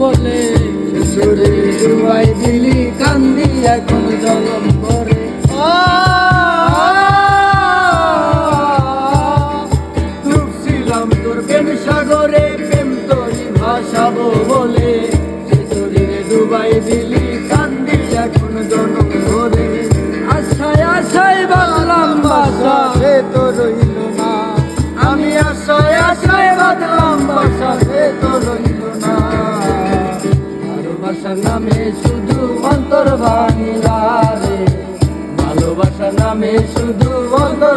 বলে সুরে ডুবাই দিলি কান্দি এখন জলম করে ডুবছিলাম তোর প্রেম সাগরে প্রেম তোর ভাষাবো বলে। নামে শুধু অন্তর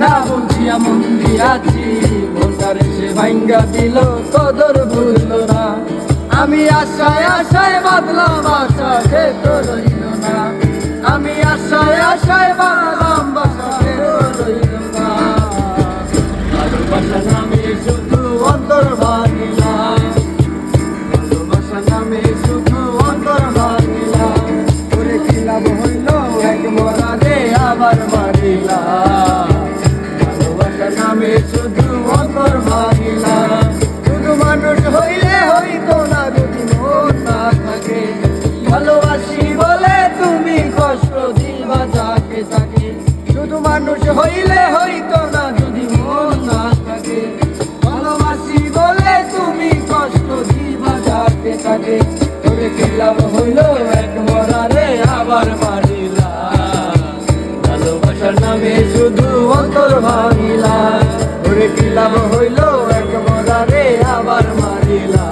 না বুঝিয়া মন্দির আছি কোথারে সে ভাঙ্গা দিল কদর বুঝলো না। আমি আশায় আশায় বাদলাম, আশা সে তো রইল না। আমি আশায় আশায় বানালাম হইলে হইতো না যদি মন না থাকে। ভালোবাসি বলে তুমি কষ্ট তাকে। তোরে কি লাভ হইল এক মরারে আবার মারিলা। ভালোবাসার নামে শুধু অন্তর ভাঙিলা। কি লাভ হইল এক মরারে আবার মারিলা।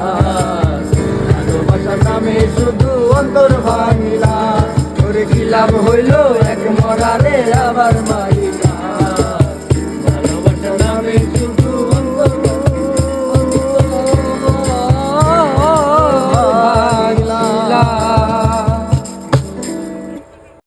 ভালোবাসার নামে শুধু অন্তর ভাঙিলা। ওরে কি লাভ হইল এক মরারে আবার মারিলা।